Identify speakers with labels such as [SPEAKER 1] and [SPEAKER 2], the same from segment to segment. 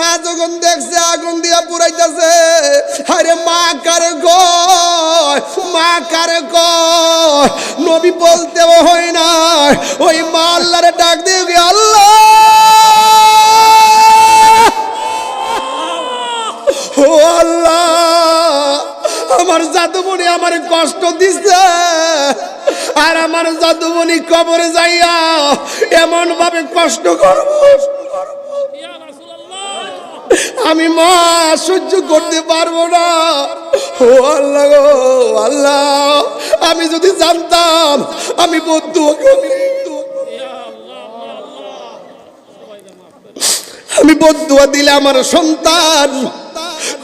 [SPEAKER 1] মা যখন দেখছে, আগুন দিয়া পুরাইতেছে আরে মা কারে মা কারে নবী বলতেও হয় না। ওই মা আল্লাহরে ডাক দিয়ে আল্লাহ! ও আল্লাহ! আমার জাদুমণি আমার কষ্ট দিছে। আর আমার জাদুমণি কবরে যাইয়া এমন ভাবে কষ্ট করব। আমি মা সহ্য করতে পারব না। ও আল্লাহ আল্লাহ, আমি যদি জানতাম আমি বন্ধু আমি বদুয়া দিলে আমার সন্তান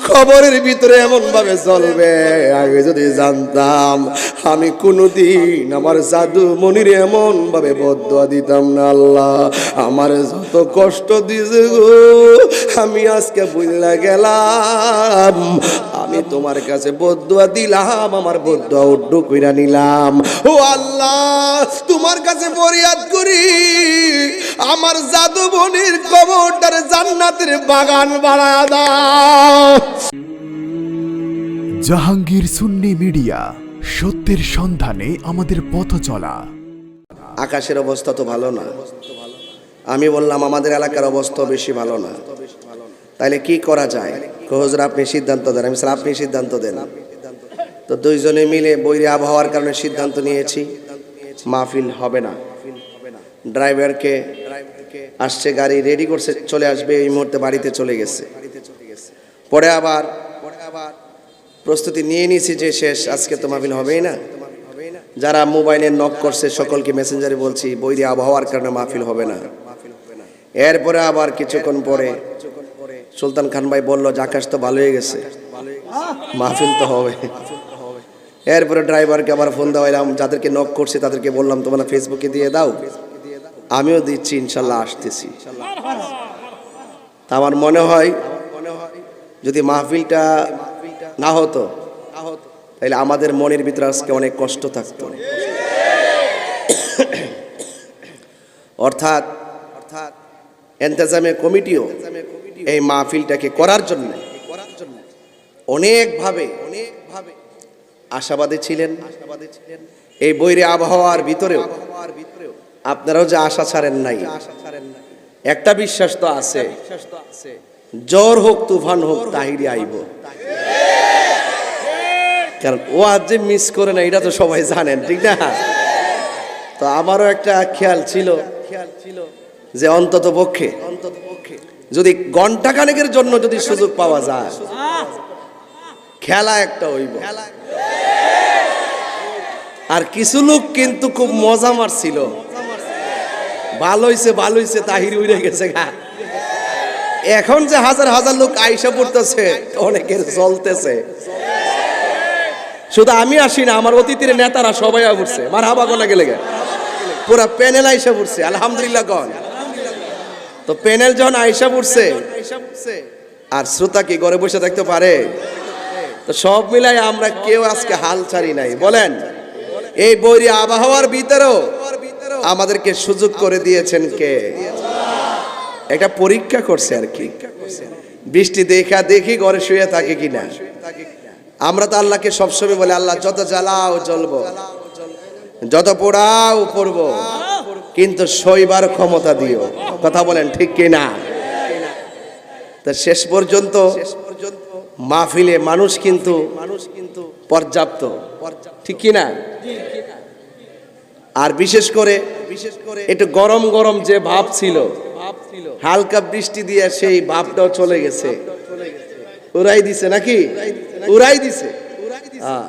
[SPEAKER 1] খবরের ভিতরে এমন ভাবে চলবে, আগে যদি জানতাম, আমি কোনোদিন আমার জাদু মনির এমন ভাবে বদয়া দিতাম না, আল্লাহ। আমার যত কষ্ট দিছে গো, আমি আজকে বুঝলা গেলাম। আমি তোমার কাছে বদুয়া দিলাম আমার বদুয়া উড্ডু কইরা নিলাম। ও আল্লাহ তোমার কাছে ফরিয়াদ করি। আমার জাদু বনির কবরটার জান্নাতের বাগান বাড়া দাও।
[SPEAKER 2] জাহাঙ্গীর সুন্নি মিডিয়া সত্যের সন্ধানে আমাদের পথ চলা।
[SPEAKER 1] আকাশের অবস্থা তো ভালো না। আমি বললাম আমাদের এলাকার অবস্থা বেশি ভালো না। তাইলে কি করা যায়? কহজরা আপনি সিদ্ধান্ত দেন। আমি আপনি সিদ্ধান্ত দেন। তো দুইজনে মিলে বৈরী আবহাওয়ার কারণে সিদ্ধান্ত নিয়েছি, মাহফিল হবে না। ড্রাইভারকে আসছে, গাড়ি রেডি করছে, চলে আসবে, এই মুহূর্তে বাড়িতে চলে গেছে। পরে আবার প্রস্তুতি নিয়ে নিয়েছি যে শেষ, আজকে তো মাহফিল হবেই না। যারা মোবাইলে নক করছে, সকলকে মেসেঞ্জারে বলছি, বৈরী আবহাওয়ার কারণে মাহফিল হবে না। এরপরে আবার কিছুক্ষণ পরে সুলতান খান ভাই বলল যে আকাশ তো ভালো হয়ে গেছে। মাহফিল তো হবে। এরপরে ড্রাইভারকে আবার ফোন দেওয়াইলাম যাদেরকে নক করছে, তাদেরকে বললাম, তোমরা ফেসবুকে দিয়ে দাও। আমিও দিচ্ছি, ইনশাল্লাহ আসতেছি। আমার মনে হয়, যদি মাহফিলটা না হতো, তাহলে আমাদের মনের ভিতরে আজকে অনেক কষ্ট থাকতো। অর্থাৎ অর্থাৎ, এন্তেজামে কমিটিও এই মাহফিলটাকে করার জন্য অনেকভাবে অনেকভাবে আশাবাদী ছিলেন। আশাবাদী ছিলেন এই বৈরে আবহাওয়ার ভিতরেও আপনারাও যে আশা ছাড়েন নাই, একটা বিশ্বাস তো আছে জ্বর হোক, তুফান হোক, তাহিরি আইব। কারণ ও আজ যে মিস করে না, এটা তো সবাই জানেন, ঠিক না? তো আমারও একটা খেয়াল ছিল খেয়াল ছিল যে অন্তত পক্ষে অন্তত পক্ষে যদি ঘণ্টা খানেকের জন্য যদি সুযোগ পাওয়া যায়, খেলা একটা হইব। আর কিছু লোক কিন্তু খুব মজা মারছিল। ভালো হইছে ভালো হইছে, তাহির উড়ে গেছে গা। এখন যে হাজার হাজার লোক আইসা পড়তেছে, অনেকের চলতেছে শুধু আমি আসি না, আমার অতীতের নেতারা সবাই পড়ছে। মার হাবা কোনা গেলে গে। পুরা প্যানেল আইসা পড়ছে, আলহামদুলিল্লাহ গন তো প্যানেল যখন আয়সা পড়ছে আর শ্রোতা কি ঘরে বসে থাকতে পারে? তো সব মিলাই আমরা কেউ আজকে হাল ছাড়ি নাই। বলেন এই বৈরী আবহাওয়ার ভিতরেও আমাদেরকে সুযোগ করে দিয়েছেন কে? একটা পরীক্ষা করছে আর কি। বৃষ্টি দেখা দেখি ঘরে শুয়ে থাকে কিনা। আমরা তো আল্লাহকে সবসময় বলে আল্লাহ যত জ্বালাও জ্বলবো যত পোড়াও পড়ব। কিন্তু সইবার ক্ষমতা দিও। কথা বলেন ঠিক কিনা? তা শেষ পর্যন্ত মাহফিলে মানুষ কিন্তু মানুষ কিন্তু পর্যাপ্ত। ঠিক কিনা? আর বিশেষ করে বিশেষ করে একটু গরম গরম যে ভাব ছিল, হালকা বৃষ্টি দিয়ে সেই ভাবটাও চলে গেছে। উড়াই দিছে নাকি? উড়াই দিছে। হ্যাঁ।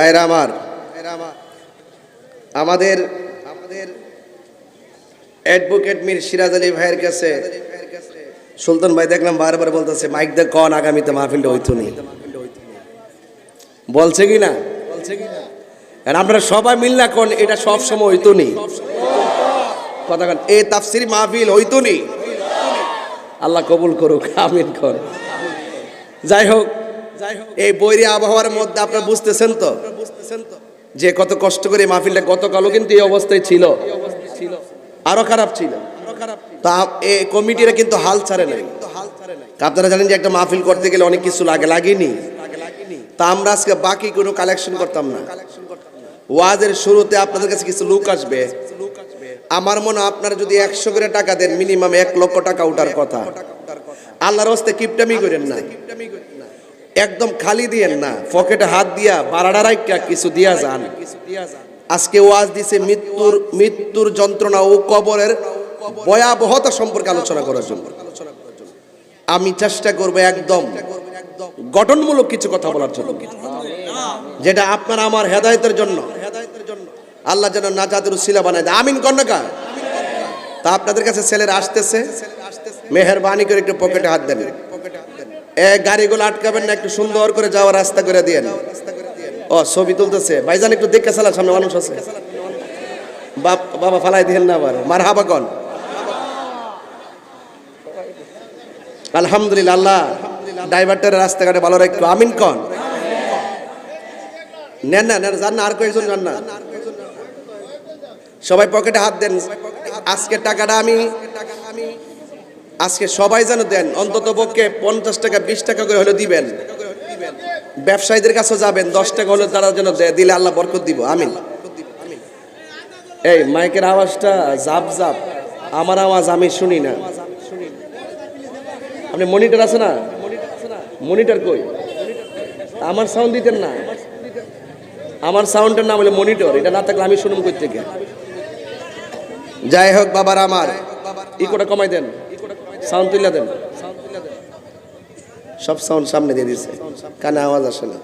[SPEAKER 1] ভাইরা আমার আমাদের আমাদের অ্যাডভোকেট মীর সিরাজ আলী ভাইয়ের কাছে সুলতান ভাই দেখলাম বারবার বলতেছে মাইক দে কন আগামীতে মাহফিলটা হইতো নি। বলছে কি না? বলছে কি না? আর আপনারা সবাই মিললা কোন এটা সব সময় হইতো নি। কথা কন এ তাফসির মাহফিল হইতো নি। আল্লাহ কবুল করুক আমিন কর যাই হোক যাই হোক এই বৈরী আবহাওয়ার মধ্যে আপনারা বুঝতেছেন তো? বুঝতেছেন তো? যে কত কষ্ট করে মাহফিলটা গতকালও কিন্তু এই অবস্থায় ছিল। আরও খারাপ ছিল। তা এই কমিটিরা কিন্তু হাল ছাড়ে নাই। আপনারা জানেন যে একটা মাহফিল করতে গেলে অনেক কিছু লাগে লাগেনি। তা আমরা আজকে বাকি কোনো কালেকশন করতাম না। ওয়াজের শুরুতে আপনাদের কাছে কিছু লোক আসবে। আমার মনে হয় আপনারা যদি একশো করে টাকা দেন মিনিমাম এক লক্ষ টাকা উঠার কথা। আল্লাহর হস্তে কিপটামি করেন না। একদম খালি দিয়েন না, পকেটে হাত দিয়া বারাডা রাইকা কিছু দিয়া যান। আজকে ওয়াজ দিছে মৃত্যুর মৃত্যুর যন্ত্রণা ও কবরের ভয়াবহতা সম্পর্কে আলোচনা করার জন্য। আমি চেষ্টা করব একদম গঠনমূলক কিছু কথা বলার জন্য, যেটা আপনার আমার হেদায়েতের জন্য। আল্লাহ যেন নাজাদের শিলা বানায় দেয়। আমিন কন্যকা তা আপনাদের কাছে ছেলেরা আসতেছে, মেহরবানি করে একটু পকেটে হাত দেন। গাড়িগুলো আটকাবেন না, একটু সুন্দর করে যাওয়ার রাস্তা করে দিয়েন। ও, ছবি তুলতেছে। ভাইজান, একটু দেখে চালা সামনে মানুষ আছে। বাবা ফালাই দিয়েন না আবার। মার হাবা কন। আলহামদুলিল্লাহ, আল্লাহ ড্রাইভারটার রাস্তাঘাটে ভালো রাখতো। আমিন কন। নেন না, নেন, যান না, আর কয়েকজন যান না। সবাই পকেটে হাত দেন। আজকে টাকাটা আমি আজকে সবাই যেন দেন, অন্তত পক্ষে পঞ্চাশ টাকা, বিশ টাকা করে হলে দিবেন। ব্যবসায়ীদের কাছে যাবেন, দশ টাকা হলে তারা যেন দিলে আল্লাহ বরকত দিব, আমিন। এই মাইকের আওয়াজটা জাপ জাপ, আমার আওয়াজ আমি শুনি না। আপনি মনিটর আছে না? মনিটর কই? আমার সাউন্ড দিতেন না। আমার সাউন্ডের নাম হলো মনিটর, এটা না থাকলে আমি শুনুন কই থেকে? যাই হোক, বাবার আমার। ইকোটা কমাই দেন। সাউন্ড তুলে দেন। সব সাউন্ড সামনে দিয়ে দিছে। কানে আওয়াজ আসে না।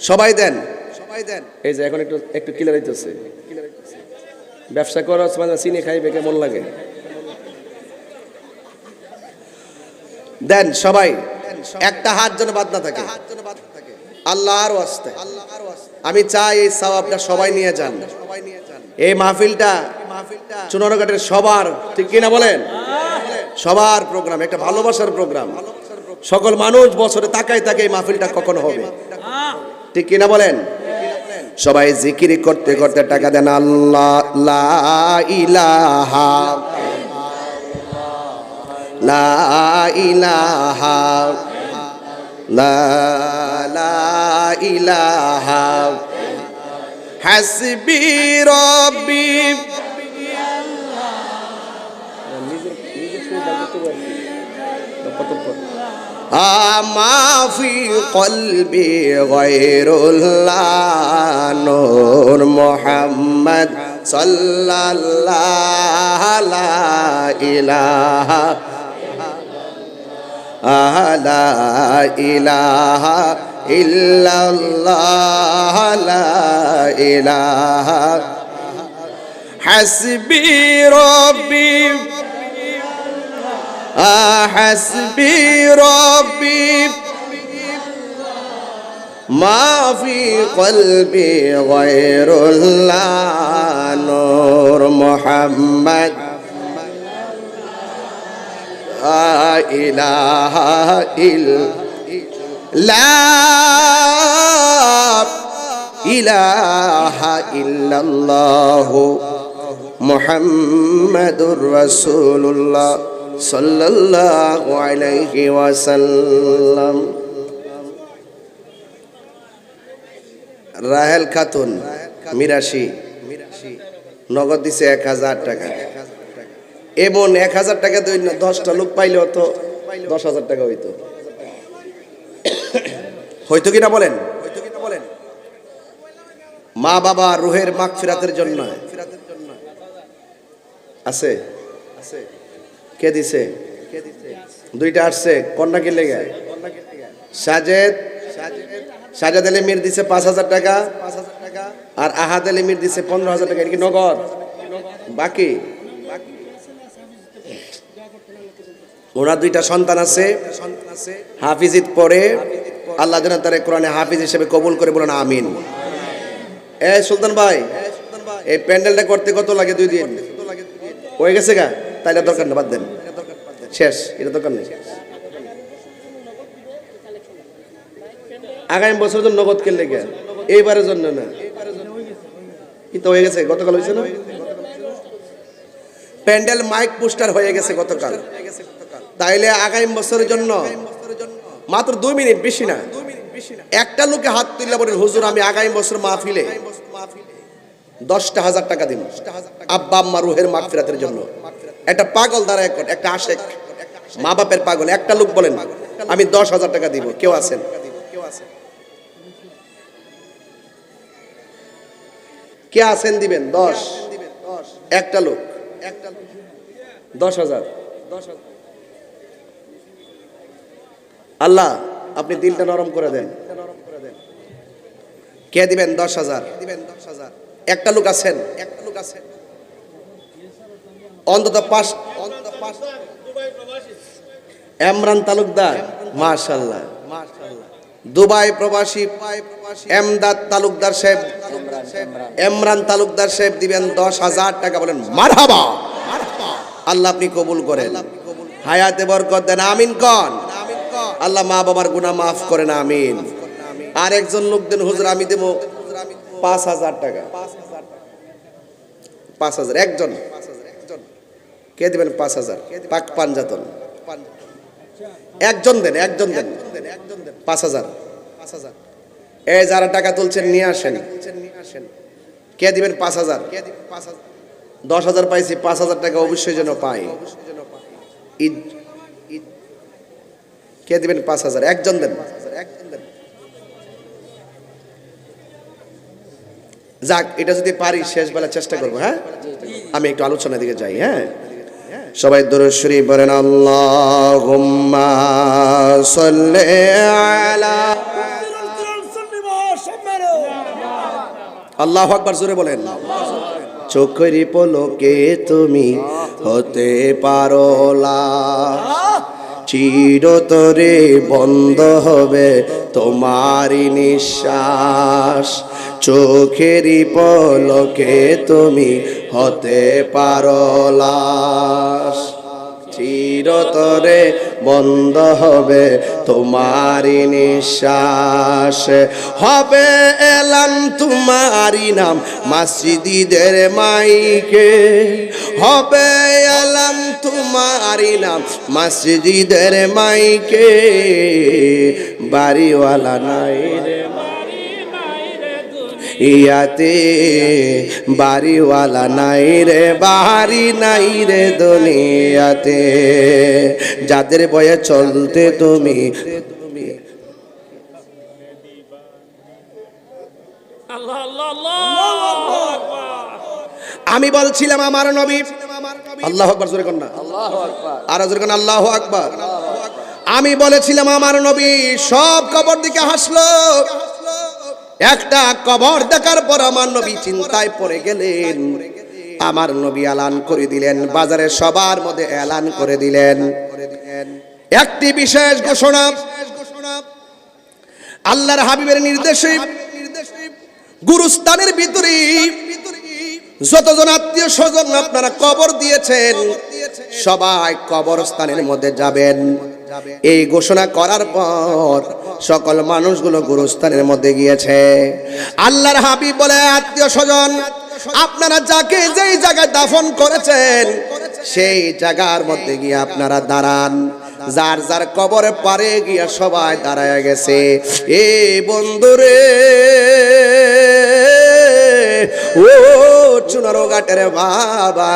[SPEAKER 1] সবাই দেন। সবাই দেন এই যে এখন একটু একটু ক্লিয়ার হইতেছে। ব্যবসা করার সময় চিনি খাইবে কেমন লাগে? দেন সবাই। একটা হাত যেন বাদ না থাকে। আল্লাহর ওয়াস্তে। আমি চাই এই সওয়াবটা সবাই নিয়ে যান। এই মাহফিলটা চুনারঘাটের সবার, ঠিক কিনা বলেন? সবার প্রোগ্রাম, একটা ভালোবাসার প্রোগ্রাম। সকল মানুষ বছরে তাকাই থাকে এই মাহফিলটা কখন হবে? ঠিক কিনা বলেন? সবাই জিকির করতে করতে টাকা দেন আল্লাহ ইলাহা। লা লা ইলাহা। হাসবি রব্বি। আমা ফি কলবি গায়রুল্লাহ নূর মুহাম্মদ সাল্লাল্লাহু ইলাহা লা ইলাহা إلا الله لا إله. حسبي ربي. آه، حسبي ربي. ما في قلبي غير الله نور محمد. لا إله إلا ইলাহা ইল্লাল্লাহ রাহেল খাতুন, মিরাশি, নগদ দিছে এক হাজার টাকা। এবং এক হাজার টাকা দশটা লোক পাইলে তো দশ হাজার টাকা হইতো। হয়তো কিনা বলেন? মা বাবা রুহের মাগ ফিরাতের জন্য। আছে? কে দিছে? দুইটা আসছে, কন্যা কে লেগে সাজেদ সাজেদ আলী মির দিছে পাঁচ হাজার টাকা, আর আহাদ আলী মির দিছে পনেরো হাজার টাকা। এটা কি নগদ? বাকি? ওনার দুইটা সন্তান আছে। হাফিজিত পড়ে আল্লাহ যেন তার কোরআনে হাফিজ হিসেবে কবুল করে বলেন, আমিন। এ সুলতান ভাই, এই প্যান্ডেলটা করতে কত লাগে দুই দিন? হয়ে গেছে গা? তাইলে দরকার না বাদ দেন। শেষ, এটা দরকার নেই। আগামী বছর জন্য নগদ কেন লেগে এইবারের জন্য না। কি তো হয়ে গেছে, গতকাল হয়েছে না? প্যান্ডেল মাইক পোস্টার হয়ে গেছে গতকাল। তাইলে আগামী বছরের জন্য মাত্র দুই মিনিট বেশি না। একটা লোকে হাত তুললে বলেন হুজুর আমি আগামী বছর মাহফিলে দশটা হাজার টাকা দিব। আব্বা আম্মা রুহের মাগফিরাতের জন্য। একটা পাগল দ্বারা এক- একটা আশেক। মা বাপের পাগল একটা লোক বলেন আমি দশ হাজার টাকা দিব। কেউ আছেন? কে আছেন দিবেন? দশ। একটা লোক। একটা লোক। দশ হাজার। দশ হাজার। আল্লাহ, আপনি দিলটা নরম করে দেন। কে দিবেন? দশ হাজার। একটা লোক আছেন। অন্তত পাঁচ এমরান তালুকদার। মাশাল্লাহ দুবাই প্রবাসী। এমদাদ তালুকদার সাহেব। এমরান তালুকদার সাহেব দিবেন দশ হাজার টাকা। বলেন, মারহাবা। আল্লাহ আপনি কবুল করেন। হায়াতে বরকত দেন। আমিন কন। আল্লাহ মা বাবার গুনাহ মাফ করেন, আমিন। আর একজন লোক দেন, হুজুর, আমি দেবো পাঁচ হাজার টাকা। পাঁচ হাজার, একজন। কে দিবেন পাঁচ হাজার? পাক পাঞ্জাতন একজন দেন একজন দেন। পাঁচ হাজার। এই যারা টাকা তুলছেন, নিয়ে আসেন। কে দিবেন পাঁচ হাজার? দশ হাজার পাইছি, পাঁচ হাজার টাকা অবশ্যই যেন পাই। কে দিবেন? পাঁচ হাজার। একজন দেন। যাক, এটা যদি পারি শেষ বেলা চেষ্টা করব হ্যাঁ? আমি একটু আলোচনার দিকে যাই হ্যাঁ? সবাই দরুদ বলেন আল্লাহ সাল্লি আলা আকবার, জোরে বলেন। চোখের পলকে তুমি হতে পারো লাশ। চিরতরে বন্ধ হবে তোমারই নিঃশ্বাস। চোখেরই পলকে তুমি হতে পারলাস চিরতরে বন্ধ হবে, তোমারই নিঃশ্বাস হবে। এলাম তোমারই নাম মাসিদিদের মাইকে। হবে এলাম তোমারই নাম মাসিদিদের মাইকে। বাড়িওয়ালা নাই রে ইয়াতে বাড়িওয়ালা নাই রে বাড়ি নাই রে দুনিয়াতে। যাদের বয়ে চলতে তুমি
[SPEAKER 3] আল্লাহ আল্লাহ আল্লাহ।
[SPEAKER 1] আমি বলছিলাম আমার নবী। আল্লাহ আকবার জোরে কন্যা। আর জোরে কন্যা আল্লাহ আকবার। আমি বলেছিলাম আমার নবী সব কবর দিকে হাসলো। একটা কবর দেখার পর আমার নবী চিন্তায় পড়ে গেলেন। আমার নবী এলান করে দিলেন বাজারে সবার মধ্যে এলান করে দিলেন। একটি বিশেষ ঘোষণা, আল্লাহর হাবিবের নির্দেশে গুরুস্থানের ভিতরে যতজন আত্মীয় স্বজন আপনারা কবর দিয়েছেন, সবাই কবরস্থানের মধ্যে যাবেন। এই ঘোষণা করার পর সকল মানুষগুলো গুরুস্থানের মধ্যে গিয়েছে। আল্লাহর হাবিব বলে, আত্মীয় স্বজন, আপনারা যাকে যেই জায়গায় দাফন করেছেন, সেই জায়গার মধ্যে গিয়ে আপনারা দাঁড়ান। যার যার কবরে পারে গিয়া সবাই দাঁড়ায় গেছে। এ বন্ধুরে, ও চুনারো ঘাটের বাবা।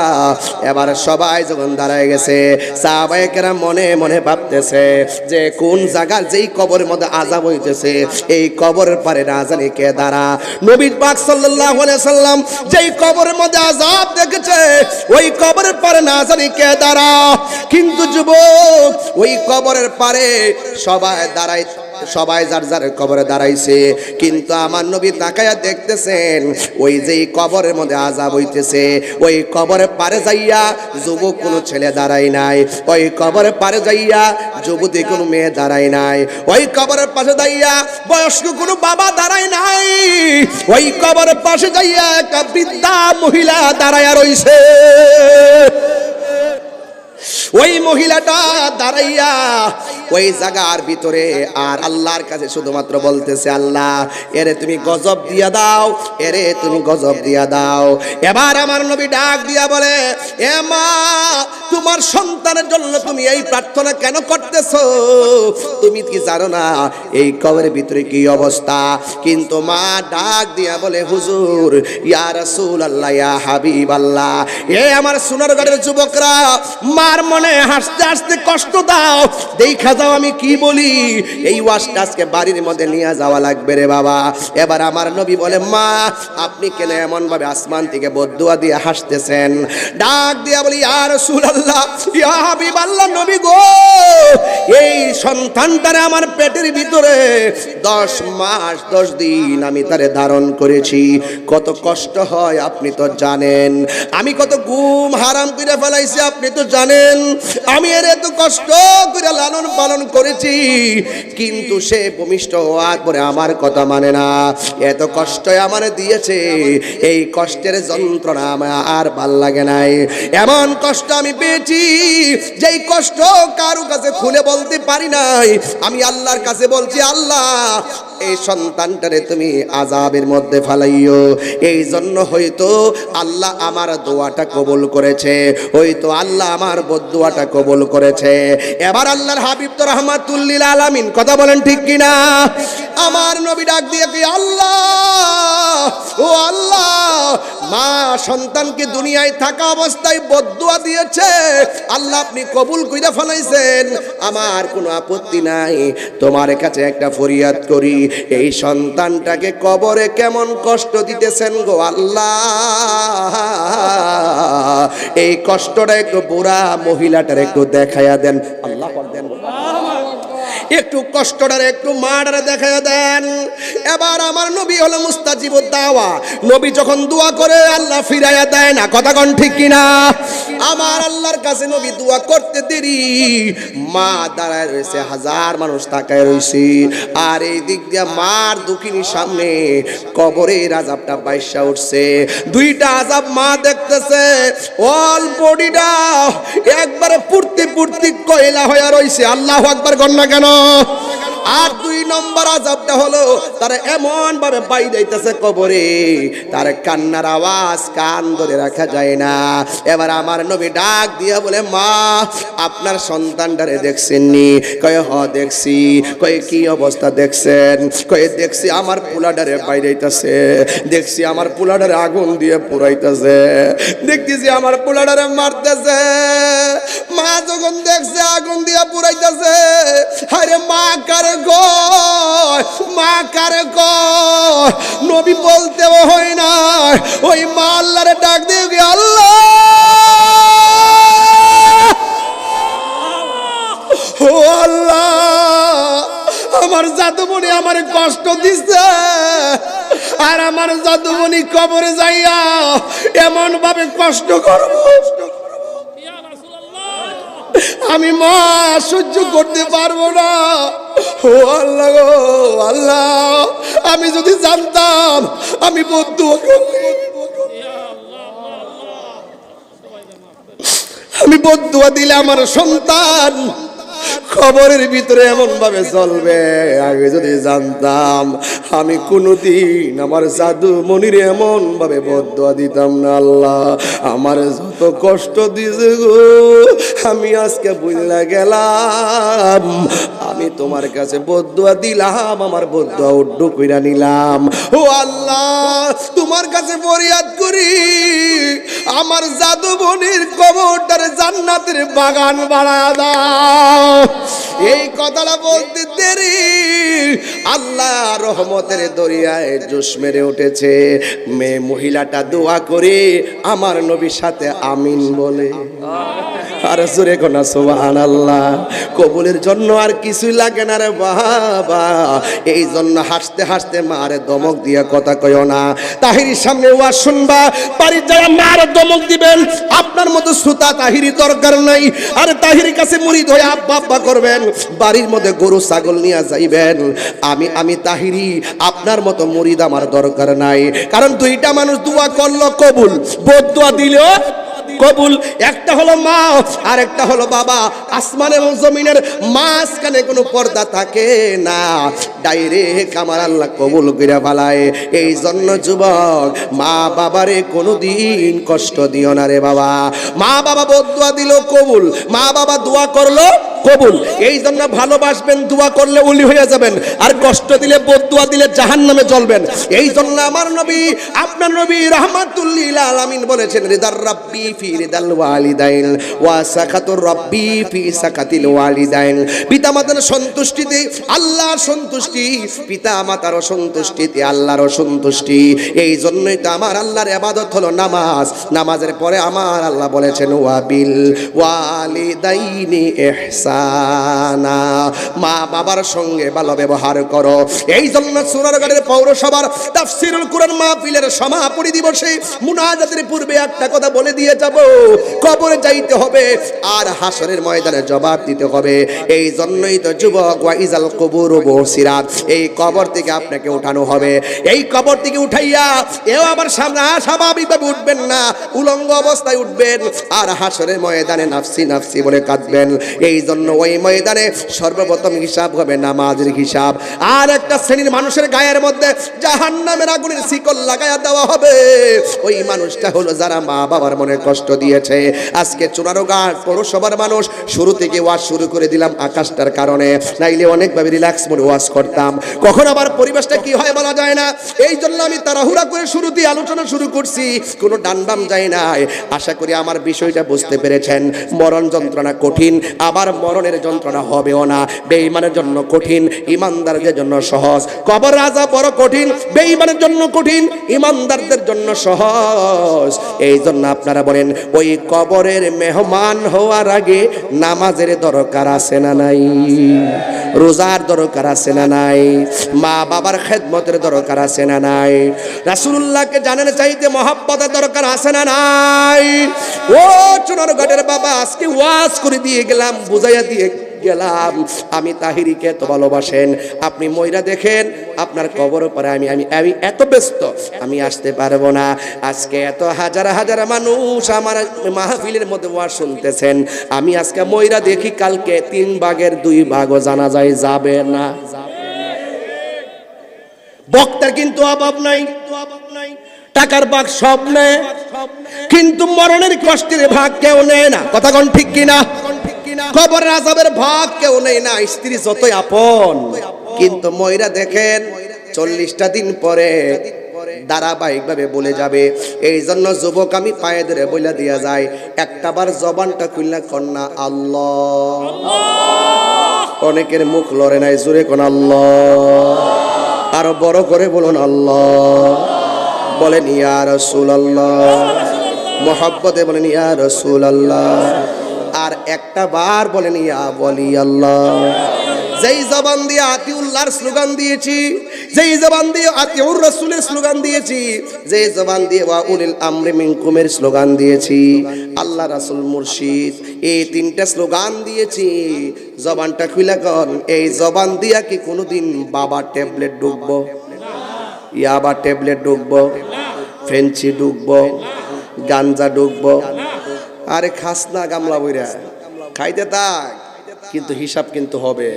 [SPEAKER 1] এবার সবাই যখন দাঁড়ায় গেছে সাহবাইকেরা মনে মনে ভাবতেছে যে কোন জায়গার যেই কবরের মধ্যে আজাব হইতেছে, এই কবরের পারে না জানি কে দাঁড়া। নবী পাক সাল্লাল্লাহু সাল্লাম যেই কবরের মধ্যে আজাব দেখেছে, ওই কবরের পারে না জানি কে দাঁড়া। কিন্তু যুবক, ওই কবরের পারে সবাই দাঁড়ায় সবাই যার যার কবরে দাঁড়াইছে। কিন্তু আমার নবী তাকায়া দেখতেছেন, ওই যে কবরের মধ্যে আজাব হইতেছে, ওই কবরে পারে যাইয়া যুবক কোনো ছেলে দাঁড়াই নাই, ওই কবরে পারে যাইয়া যুবতী কোনো মেয়ে দাঁড়াই নাই, ওই কবরের পাশে যাইয়া বয়স্ক কোনো বাবা দাঁড়াই নাই, ওই কবরের পাশে যাইয়া একটা বৃদ্ধা মহিলা দাঁড়াইয়া রইছে। ওই মহিলাটা দাঁড়াইয়া ওই জায়গার ভিতরে আর আল্লাহর কাছে শুধুমাত্র বলতেছে, আল্লাহ, এরে তুমি গজব দিয়া দাও, এরে তুমি গজব দিয়া দাও। এবার আমার নবী ডাক দিয়া বলে, এ মা, তোমার সন্তানের জন্য তুমি এই প্রার্থনা কেন করতেছো? তুমি কি জানো না, এই কবরের ভিতরে কি অবস্থা? কিন্তু মা ডাক দিয়া বলে, হুজুর, ইয়া রাসূল আল্লাহ ইয়া হাবিব আল্লাহ এ আমার সোনারগড়ের যুবকরা, মার মনে হাসতে হাসতে কষ্ট দাও। দেখা যাও আমি কি বলি। এই ওয়াজটা আজকে বাড়ির মধ্যে নিয়ে যাওয়া লাগবে রে বাবা। এবার আমার নবী বলে, মা, আপনি কেন এমন ভাবে আসমান থেকে বদুয়া দিয়ে হাসতেছেন? ডাক দিয়া বলি, ইয়া রাসূলুল্লাহ, ইয়া হাবিব আল্লাহ নবী গো, এই সন্তানটারে আমার পেটের ভিতরে দশ মাস, দশ দিন আমি তারে ধারণ করেছি। কত কষ্ট হয়, আপনি তো জানেন। আমি কত ঘুম হারাম করে ফেলাইছি, আপনি তো জানেন। আমি এর এত কষ্ট করে লালন পালন করেছি, কিন্তু সে ভূমিষ্ঠ হওয়ার পরে আমার কথা মানে না। এত কষ্ট আমার দিয়েছে, এই কষ্টের যন্ত্রণা আমার আর ভালো লাগে নাই। এমন কষ্ট আমি পেয়েছি, যেই কষ্ট কারও কাছে খুলে বলতে পারি নাই। আমি আল্লাহর কাছে বলছি, আল্লাহ, এই সন্তানটারে তুমি আজাবের মধ্যে ফালাইও। এই জন্য হয়তো আল্লাহ আমার দোয়াটা কবুল করেছে, হয়তো আল্লাহ আমার বদুয়াটা কবুল করেছে। এবার আল্লাহর হাবিব তো রহমাতুল্লিল আলামিন, কথা বলেন ঠিক কিনা? আমার নবী ডাক দিয়ে কি, আল্লাহ, ও আল্লাহ, মা সন্তানকে দুনিয়ায় থাকা অবস্থায় বদুয়া দিয়েছে? আল্লাহ আপনি কবুল কইরা ফলাইছেন। আমার কোনো আপত্তি নাই। তোমার কাছে একটা ফরিয়াদ করি, এই সন্তানটাকে কবরে কেমন কষ্ট দিতেছেন গো আল্লাহ? এই কষ্টটা একটু বুড়া মহিলাটার একটু দেখাইয়া দেন। আল্লাহ দেন একটু কষ্টটার, একটু মাটারে দেখা দেন। এবার আমার নবী হলো মুস্তাজিব দাওয়া। নবী যখন দোয়া করে, আল্লাহ ফিরাইয়া দেয় না। কথা কোন ঠিক কিনা? আমার আল্লাহর কাছে নবী দোয়া করতে দেরি। মা দাঁড়ায় রয়েছে, হাজার মানুষ তাকায় রয়েছে। আর এই দিক দিয়ে মার দুঃখিনীর সামনে কবরের আজাবটা বাইসা উঠছে। দুইটা আজাব মা দেখতেছে অল বডিটা একবারে পূর্তি পূর্তি কয়লা হয়ে রইছে। আল্লাহ একবার গন্না কেন? আর দুই নম্বর আজাবটা হলো, তার এমন ভাবে পাই যাইতেছে কবরে। তার কান্নার আওয়াজ কান ধরে রাখা যায় না। এবার আমার নবী ডাক দিয়া বলে, মা, আপনার সন্তানটারে দেখছেননি কয়ে, হ, দেখছি। কয়ে, কি অবস্থা দেখছেন? কয়ে, দেখছি আমার পোলাডারে বাইরেইতেছে দেখছি আমার পোলাডারে আগুন দিয়ে পুরাইতেছে। দেখতেছি আমার পোলাডারে মারতেছে। মা যখন দেখছে আগুন দিয়ে পুরাইতেছে কারে নবী বলতেও হয় না ওই মা আল্লাহরে ডাক দিয়ে গিয়ে আল্লাহ। ও আল্লাহ আমার জাদুমণি আমার কষ্ট দিচ্ছে আর আমার জাদুমণি কবরে যাইয়া এমন ভাবে কষ্ট করব। আমি মা সহ্য করতে পারব না। ও আল্লাহ গো, আল্লাহ, আমি যদি জানতাম, আমি বন্ধু আমি বদুয়া দিলে আমার সন্তান খবরের ভিতরে এমন ভাবে চলবে। আগে যদি জানতাম, আমি কোনোদিন আমার জাদু মনির এমন ভাবে বদুয়া দিতাম না, আল্লাহ। আমার যত কষ্ট দিয়েছে গো, আমি আজকে বুঝলা গেলাম। আমি তোমার কাছে বদুয়া দিলাম, আমার বদুয়া উড্ডু কইরা নিলাম। ও আল্লাহ, তোমার কাছে ফরিয়াদ করি, আমার জাদু বনির কবরটারে জান্নাতের বাগান বাড়া দাও। এই কথাটা বলতে দেরি, আল্লাহ রহমতের দরিয়ায় জোশ মেরে উঠেছে। মেয়ে মহিলাটা দোয়া করে, আমার নবীর সাথে আমিন বলে। আর জোরে কোনা সুবাহান আল্লাহ কবুলের জন্য আর কিছুই লাগে না রে বাবা। এই জন্য হাসতে হাসতে মারে দমক দিয়ে কথা কইও না। তাহিরির সামনে ওয়াজ শুনবা বাড়ির যারা মার দমক দিবেন। আপনার মতো শ্রোতা তাহিরি দরকার নাই। আর তাহিরির কাছে মুড়ি ধরে আব্বা আব্বা করবেন। বাড়ির মধ্যে গরু, ছাগল নিয়ে যাইবেন। আমি আমি তাহিরি, আপনার মতো মুড়িদ আমার দরকার নাই। কারণ দুইটা মানুষ দোয়া করল কবুল। বোধ দোয়া দিলেও কবুল, একটা হলো মা আর একটা হলো বাবা। আসমান এবং জমিনের মাঝখানে কোনো পর্দা থাকে না। ডাইরেক্ট আমার আল্লাহ কবুল করে বালায় এই জন্য যুবক, মা বাবারে কোনোদিন কষ্ট দিও না রে বাবা। মা বাবা বদুয়া দিল কবুল, মা বাবা দোয়া করল কবুল। এই জন্য ভালোবাসবেন, দোয়া করলে উলি হয়ে যাবেন। আর কষ্ট দিলে বদুয়া দিলে জাহান নামে চলবেন এই জন্য আমার নবী, আপনার নবী রহমাতুল্লিল আলামিন বলেছেন, রেদার রাব্বি ফি নামাজের পরে আমার আল্লাহ বলেছেন, ওয়াবিল ওয়ালিদাইনি ইহসানা। মা বাবার সঙ্গে ভালো ব্যবহার করো। এই জন্য সুরারগড়ের পৌরসভার তাফসিরুল কুরআন মাহফিলের সমাপনী দিবসে মুনাজাতের পূর্বে একটা কথা বলে দিয়ে যাব। কবরে যাইতে হবে আর হাসরের ময়দানে জবাব দিতে হবে। এই জন্যই তো যুবক ওয়াইজাল কবুর বসিরাত। এই কবর থেকে আপনাকে উঠানো হবে। এই কবর থেকে উঠাইয়া এও আবার সামনে স্বাভাবিকভাবে উঠবেন না। উলঙ্গ অবস্থায় উঠবেন আর হাসরের ময়দানে নাফসি নাফসি বলে কাঁদবেন। এই জন্য ওই ময়দানে সর্বপ্রথম হিসাব হবে নামাজের হিসাব। আর শ্রেণির মানুষের গায়ের মধ্যে জাহান নামের আগুনের শিকল লাগাইয়া দেওয়া হবে। ওই মানুষটা হলো যারা মা বাবার মনে কষ্ট দিয়েছে। আজকে চুনারো গাছ পৌরসভার মানুষ শুরু থেকে ওয়াজ শুরু করে দিলাম আকাশটার কারণে। নাইলে অনেকভাবে রিল্যাক্স মনে ওয়াজ করতাম। কখন আবার পরিবেশটা কি হয় বলা যায় না। এই জন্য আমি তাড়াহুড়া করে শুরুতেই আলোচনা শুরু করছি। কোনো ডান্ডাম যায় নাই। আশা করি আমার বিষয়টা বুঝতে পেরেছেন। মরণ যন্ত্রণা কঠিন। আবার মরণের যন্ত্রণা হবেও না। বেঈমানের জন্য কঠিন। ইমানদারদের জন্য সহজ। কবর রাজা বড় কঠিন, বেঈমানের জন্য কঠিন, ইমানদারদের জন্য সহজ। এই জন্য আপনারা বলেন, ওই কবরের মেহমান হওয়ার আগে নামাজের দরকার আছে না নাই? রোজার দরকার আছে না নাই? মা বাবার খেদমতের দরকার আছে না নাই? রাসূলুল্লাহকে জানার চাইতে মহাব্বতের দরকার আছে না নাই? ও চুনার ঘাটের বাবা, আজকে ওয়াজ করে দিয়ে গেলাম, বুঝাইয়া দিয়ে গেলাম। আমি তাহিরিকে এত ভালোবাসেন। আপনি ময়রা দেখেন, আপনার কবর পরে আমি আমি আমি এত ব্যস্ত, আমি আসতে পারব না। আজকে এত হাজার হাজার মানুষ আমার মাহফিলের মধ্যে ওয়াজ শুনতেছেন। আমি আজকে ময়রা দেখি, কালকে তিন ভাগের দুই ভাগও জানা যায় যাবে না। বক্তার কিন্তু অভাব নাই। টাকার ভাগ সব নেয়। কিন্তু মরণের কষ্টের ভাগ কেউ নেয় না। কথা কোন ঠিক কিনা? খবর আজাবের ভাগ কেউ নেয় না স্ত্রী যতই আপন। কিন্তু ময়রা দেখেন চল্লিশটা দিন পরে ধারাবাহিক ভাবে বলে যাবে এই জন্য যুবক আমি পায়ে ধরে বলে দিয়া যায় একটা বার জবানটা খুলনা কন্যা আল্লাহ। অনেকের মুখ লড়ে নাই জোরে কোন আল্লাহ। আরও বড় করে বলুন আল্লাহ। বলেন ইয়া রসুল আল্লাহ মোহাব্বতে বলেন ইয়া রসুল আল্লাহ আর একটা বার বলেন, ইয়া বলি আল্লাহ যেই জবান দিয়ে আতিউল্লাহর স্লোগান দিয়েছি, যেই জবান দিয়ে আতিউর রসুলের স্লোগান দিয়েছি, যেই জবান দিয়ে ওয়া উলিল আমরি মিনকুমের স্লোগান দিয়েছি। আল্লাহ রাসূল মুর্শিদ, এই তিনটা স্লোগান দিয়েছি। জবানটা খুলে কন, এই জবান দিয়া কি কোনোদিন বাবা ট্যাবলেট ডুববো ইয়াবা ট্যাবলেট ডুববো ফেঞ্চি ডুববো গাঞ্জা ডুববো আরে খাস না গামলা বইরা। খাইতে থাক, কিন্তু হিসাব কিন্তু হবে।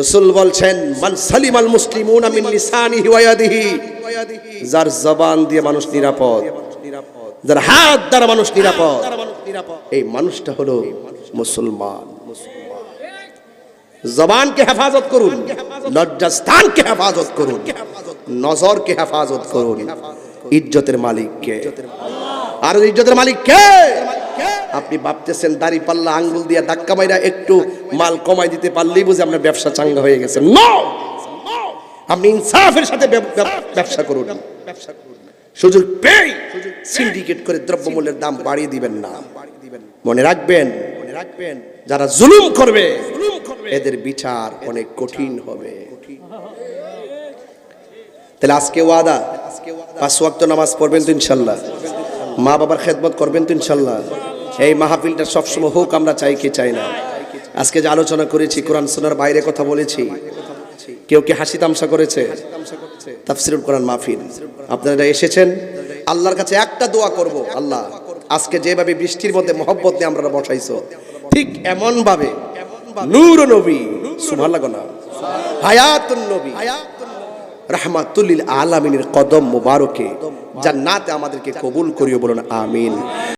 [SPEAKER 1] রসুল বলছেন, মান সালিমাল মুসলিমুন মিন লিসানিহি ওয়া ইয়াদিহি। যার জবান দিয়ে মানুষ নিরাপদ, যার হাত দ্বারা মানুষ নিরাপদ। এই মানুষটা হলো মুসলমান। জবানকে হেফাজত করুন, লজ্জাস্থানকে হেফাজত করুন, নজরকে হেফাজত করুন। ইজ্জতের মালিককে আর ইজ্জতের মালিক কে? আপনি ভাবতেছেন দাড়ি পাল্লা আঙ্গুল দিয়ে ধাক্কা মাইরা একটু মাল কমাই দিতে পারলেই বুঝে আপনার ব্যবসা চাঙ্গা হয়ে গেছে। আপনি ইনসাফের সাথে ব্যব- ব্যব- ব্যবসা করুন। সুযোগ পেয়ে সিন্ডিকেট করে দ্রব্যমূল্যের দাম বাড়িয়ে দিবেন না। মনে রাখবেন মনে রাখবেন, যারা জুলুম করবে, এদের বিচার অনেক কঠিন হবে। তাহলে আজকে ওয়াদা? পাঁচ ওয়াক্ত নামাজ পড়বেন তো ইনশাল্লাহ। মা বাবার খেদমত করবেন তো ইনশাল্লাহ। এই মাহফিলটা সবসময় হোক, আমরা চাই কি চাই না। আজকে যে আলোচনা করেছি, কোরআন সোনার বাইরে কথা বলেছি, কেউ কি হাসি তামসা করেছে? তাফসিরুল কোরআন মাহফিল। আপনারা এসেছেন? আল্লাহর কাছে একটা দোয়া করব, আল্লাহ, আজকে যেভাবে বৃষ্টির মধ্যে মহব্বত নিয়ে আমরা বসাইছো, ঠিক এমন ভাবে নূর নবী, সুবহানাল্লাহ না, হায়াতুন নবী। রাহমাতুল্লিল আলামিনের কদম মুবারকে জান্নাতে আমাদেরকে কবুল করিও বলুন আমিন।